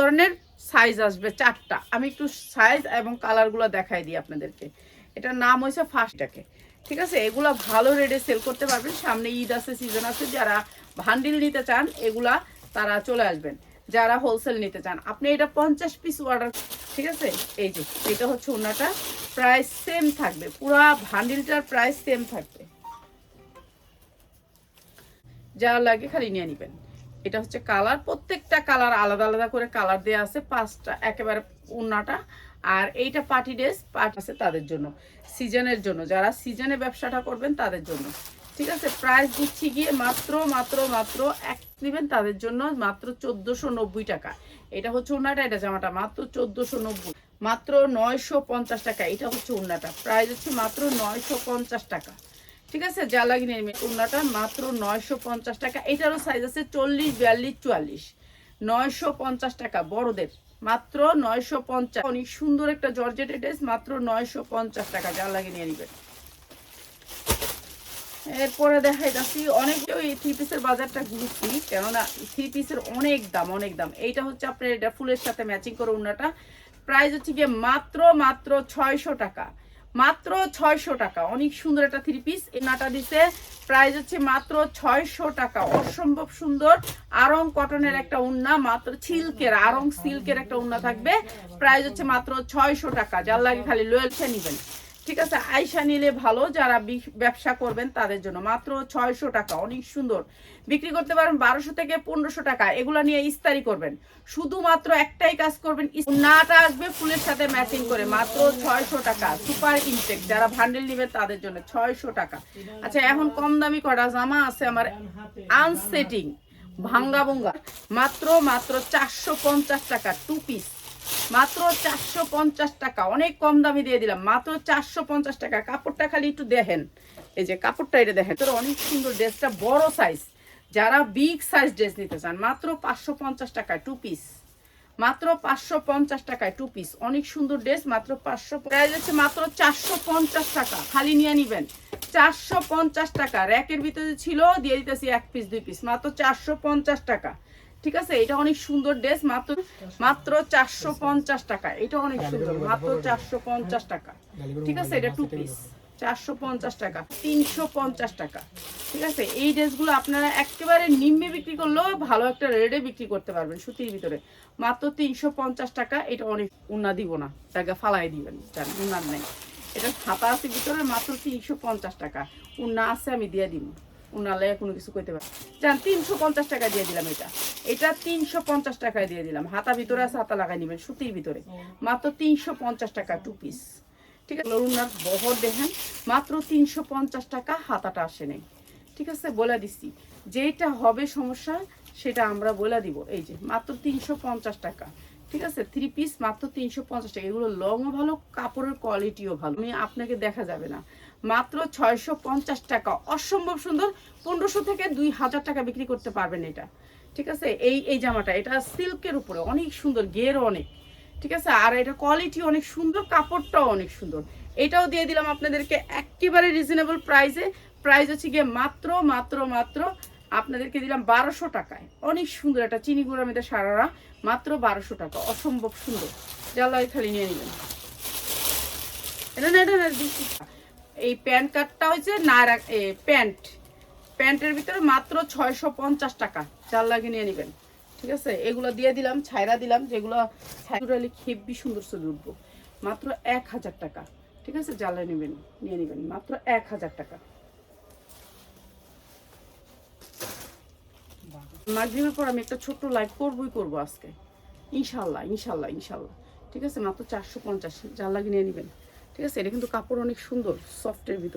ধরনের সাইজ আসবে, চারটা। আমি একটু সাইজ এবং কালারগুলো দেখাই দিই আপনাদেরকে। এটার নাম হয়েছে ফার্স্টটাকে ঠিক আছে? এগুলা ভালো রেটে সেল করতে পারবেন। সামনে ঈদ আছে সিজন আছে। যারা ভান্ডিল নিতে চান, এগুলা তারা চলে আসবেন। যারা হোলসেল নিতে চান। আপনি এটা পঞ্চাশ পিস অর্ডার ঠিক আছে? এই যে, এটা হচ্ছে ওনাটা প্রাইস সেম থাকবে। পুরা ভান্ডিলটার প্রাইস সেম থাকবে। যা লাগে খালি নিয়ে নেবেন। এটা হচ্ছে কালার। প্রত্যেকটা কালার আলাদা আলাদা করে কালার দেওয়া আছে, পাঁচটা, একেবারে উন্নাটা। আর এইটা পার্টি ড্রেস, পার্ট আছে তাদের জন্য, সিজনের জন্য। যারা সিজনে ব্যবসাটা করবেন তাদের জন্য। ঠিক আছে? প্রাইস দিচ্ছি গিয়ে মাত্র মাত্র মাত্র এক নেবেন তাদের জন্য মাত্র চোদ্দোশো নব্বই টাকা। এটা হচ্ছে উন্নাটা, এটা জামাটা মাত্র চোদ্দোশো নব্বই। মাত্র নয়শো পঞ্চাশ টাকা। এটা হচ্ছে উন্নাটা। প্রাইস হচ্ছে মাত্র নয়শো পঞ্চাশ টাকা। ঠিক আছে? যা লাগিয়ে উন্নাটা মাত্র নয়শো পঞ্চাশ টাকা। এটারও সাইজ আছে চল্লিশ, বিয়াল্লিশ, চুয়াল্লিশ। নয়শো পঞ্চাশ টাকা, বড়দের। মাত্র নয়শো পঞ্চাশ। অনেক সুন্দর একটা জর্জেটের ড্রেস মাত্র নয়শো পঞ্চাশ টাকা যা লাগিয়ে নিয়ে নেবেন এরপরে দেখাই যাচ্ছি অনেক ওই থ্রি পিসের বাজারটা ঘুরছি, কেননা থ্রি পিসের অনেক দাম অনেক দাম। এইটা হচ্ছে আপনার এটা ফুলের সাথে ম্যাচিং করে উন্নাটা। প্রাইস হচ্ছে গিয়ে মাত্র মাত্র ছয়শো টাকা। মাত্র ছয়শো টাকা। অনেক সুন্দর একটা থ্রি পিস নাটা দিছে প্রাইস হচ্ছে মাত্র ছয়শো টাকা। অসম্ভব সুন্দর। আরং কটনের একটা উন্না, মাত্র সিল্কের আরং সিল্কের একটা উন্না থাকবে। প্রাইস হচ্ছে মাত্র ছয়শো টাকা। যার লাগে খালি লোয়েলসে নিবেন। ঠিক আছে আয়সা নিলে ভালো, যারা ব্যবসা করবেন তাদের জন্য। মাত্র ছয়শো টাকা, অনেক সুন্দর। বিক্রি করতে পারেন বারোশো থেকে পনেরোশো টাকা। এগুলো নিয়ে ইস্তারি করবেন। শুধুমাত্র একটাই কাজ করবেন নাটা আসবে ফুলের সাথে ম্যাচিং করে। মাত্র ছয়শো টাকা সুপার ইনটেক যারা ভান্ডেল নিবে তাদের জন্য ছয়শো টাকা। আচ্ছা এখন কম দামি কটা জামা আছে আমার আনসেটিং ভাঙ্গা ভুঙ্গা মাত্র মাত্র চারশো পঞ্চাশ টাকা টু পিস মাত্র চারশো পঞ্চাশ টাকা। অনেক কম দামে দিয়ে দিলাম। মাত্র চারশো পঞ্চাশ টাকা। কাপড়টা খালি একটু দেখেন। এই যে কাপড়টা এটা দেখেন। তোর অনেক সুন্দর ড্রেসটা, বড় সাইজ যারা বিগ সাইজ ড্রেস নিতে চান, মাত্র পাঁচশো পঞ্চাশ টাকায় টু পিস মাত্র পাঁচশো পঞ্চাশ টাকায় টু পিস অনেক সুন্দর ড্রেস মাত্র পাঁচশো প্রাইস হচ্ছে মাত্র চারশো পঞ্চাশ টাকা। খালি নিয়ে নিবেন। চারশো পঞ্চাশ টাকা। র্যাকের ভিতরে ছিল, দিয়ে দিতেছি এক পিস দুই পিস মাত্র চারশো পঞ্চাশ টাকা। ঠিক আছে? এটা অনেক সুন্দর ড্রেস মাত্র মাত্র চারশো পঞ্চাশ টাকা। এটা অনেক সুন্দর মাত্র চারশো পঞ্চাশ টাকা। ঠিক আছে? এটা টু পিস চারশো পঞ্চাশ টাকা তিনশো পঞ্চাশ টাকা। ঠিক আছে? এই ড্রেসগুলো আপনারা একেবারে নিম্নে বিক্রি করলেও ভালো একটা রেটে বিক্রি করতে পারবেন সুতির ভিতরে। মাত্র তিনশো পঞ্চাশ টাকা এটা অনেক উন্না দিব না। টাকা ফালাই দিবেন উন্নার নেই। এটা হাতা আছে ভিতরে মাত্র তিনশো পঞ্চাশ টাকা। উন্না আছে আমি দিয়ে দিব। উনালে কোনো কিছু করতে পারে যান তিনশো পঞ্চাশ টাকা দিয়ে দিলাম এটা। এটা তিনশো পঞ্চাশ টাকায় দিয়ে দিলাম। হাতা ভিতরে আছে, হাতা লাগাই নেবেন, সুতির ভিতরে। মাত্র তিনশো পঞ্চাশ টাকা টু পিস ঠিক আছে? উনার বহর দেখেন, মাত্র তিনশো পঞ্চাশ টাকা হাতাটা আসে নেই। ঠিক আছে? বলে দিচ্ছি। যেটা হবে সমস্যা, সেটা আমরা বলে দিব। এই যে, মাত্র তিনশো পঞ্চাশ টাকা। ঠিক আছে? থ্রি পিস মাত্র তিনশো পঞ্চাশ টাকা। এগুলো লংও ভালো, কাপড়ের কোয়ালিটিও ভালো। আমি আপনাকে দেখা যাবে না। মাত্র ছয়শো পঞ্চাশ টাকা। অসম্ভব সুন্দর। পনেরোশো থেকে দুই হাজার টাকা বিক্রি করতে পারবেন এটা। ঠিক আছে? এই এই জামাটা। এটা সিল্কের উপরে। অনেক সুন্দর। গেরও অনেক। ঠিক আছে? আর এটা কোয়ালিটি অনেক সুন্দর। কাপড়টাও অনেক সুন্দর। এটাও দিয়ে দিলাম আপনাদেরকে একেবারে রিজনেবল প্রাইসে প্রাইস হচ্ছে গিয়ে মাত্র মাত্র মাত্র আপনাদেরকে দিলাম বারোশো টাকায়। অনেক সুন্দর একটা চিনি গুঁড়া মেয়েদের সারারা, মাত্র বারোশো টাকা। অসম্ভব সুন্দর। জ্বালাই খালি নিয়ে নেবেন। এটা না এটা না এই প্যান্ট কার্ডটা হচ্ছে নায়রা প্যান্ট। প্যান্টের ভিতরে মাত্র ছয়শো পঞ্চাশ টাকা। চার লাগে নিয়ে নেবেন। ঠিক আছে? এগুলো দিয়ে দিলাম ছায়রা দিলাম, যেগুলো ছাইরালি খেববি সুন্দর সুন্দর উঠবো। মাত্র এক হাজার টাকা। ঠিক আছে? জ্বালা নেবেন, নিয়ে নেবেন। মাত্র এক হাজার টাকা। মাগরিবের পর আমি একটা ছোট্ট লাইভ করবই করব আজকে। ইনশাল্লাহ ইনশাল্লাহ ইনশাল্লাহ ঠিক আছে? মাত্র চারশো পঞ্চাশ জাল লাগিয়ে নিয়ে নেবেন। ঠিক আছে? এটা কিন্তু কাপড় অনেক সুন্দর সফটের ভিতর।